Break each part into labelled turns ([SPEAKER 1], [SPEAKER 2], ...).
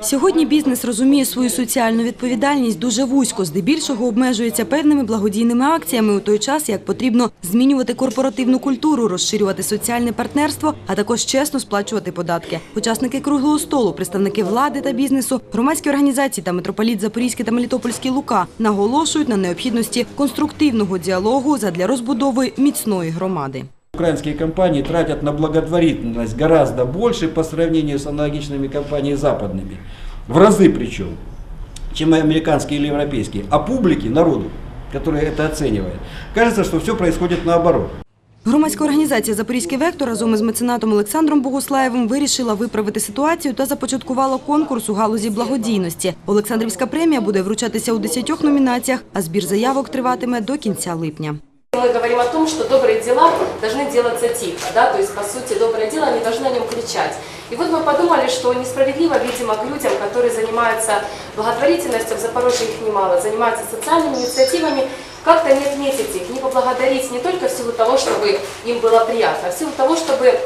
[SPEAKER 1] Сьогодні бізнес розуміє свою соціальну відповідальність дуже вузько, здебільшого обмежується певними благодійними акціями у той час, як потрібно змінювати корпоративну культуру, розширювати соціальне партнерство, а також чесно сплачувати податки. Учасники круглого столу, представники влади та бізнесу, громадські організації та митрополіт Запорізький та Мелітопольський Лука наголошують на необхідності конструктивного діалогу задля розбудови міцної громади.
[SPEAKER 2] Украинские компании тратят на благотворительность гораздо больше по сравнению с аналогичными компаниями западными. В разы причем, чем и американские или европейские. А публике, народу, который это оценивает, кажется, что все происходит наоборот.
[SPEAKER 1] Громадська організація Запорізький вектор разом із меценатом Олександром Богуслаєвим вирішила виправити ситуацію та започаткувала конкурс у галузі благодійності. Олександрівська премія буде вручатися у 10 номінаціях, а збір заявок триватиме до кінця липня.
[SPEAKER 3] Мы говорим о том, что добрые дела должны делаться тихо, да, то есть, по сути, доброе дело не должны о нем кричать. И вот мы подумали, что несправедливо, видимо, к людям, которые занимаются благотворительностью, в Запорожье их немало, занимаются социальными инициативами, как-то не отметить их, не поблагодарить не только в силу того, чтобы им было приятно, а в силу того, чтобы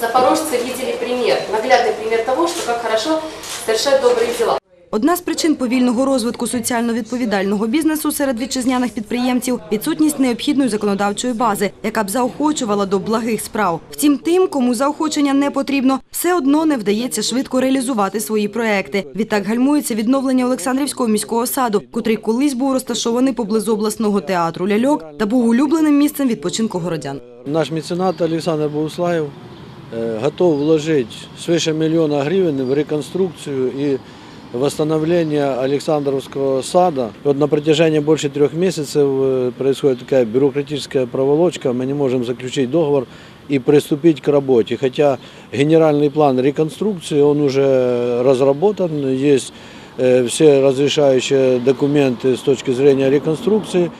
[SPEAKER 3] запорожцы видели пример, наглядный пример того, что как хорошо совершать добрые дела.
[SPEAKER 1] Одна з причин повільного розвитку соціально відповідального бізнесу серед вітчизняних підприємців – відсутність необхідної законодавчої бази, яка б заохочувала до благих справ. Втім, тим, кому заохочення не потрібно, все одно не вдається швидко реалізувати свої проекти. Відтак гальмується відновлення Олександрівського міського саду, котрий колись був розташований поблизу обласного театру ляльок та був улюбленим місцем відпочинку городян.
[SPEAKER 4] Наш меценат Александр Богуслаев э, готов вложить свыше миллиона гривен в реконструкцию и восстановление Александровского сада. Вот на протяжении больше трех месяцев э, происходит такая бюрократическая проволочка, мы не можем заключить договор и приступить к работе. Хотя генеральный план реконструкции, он уже разработан, есть э, все разрешающие документы с точки зрения реконструкции.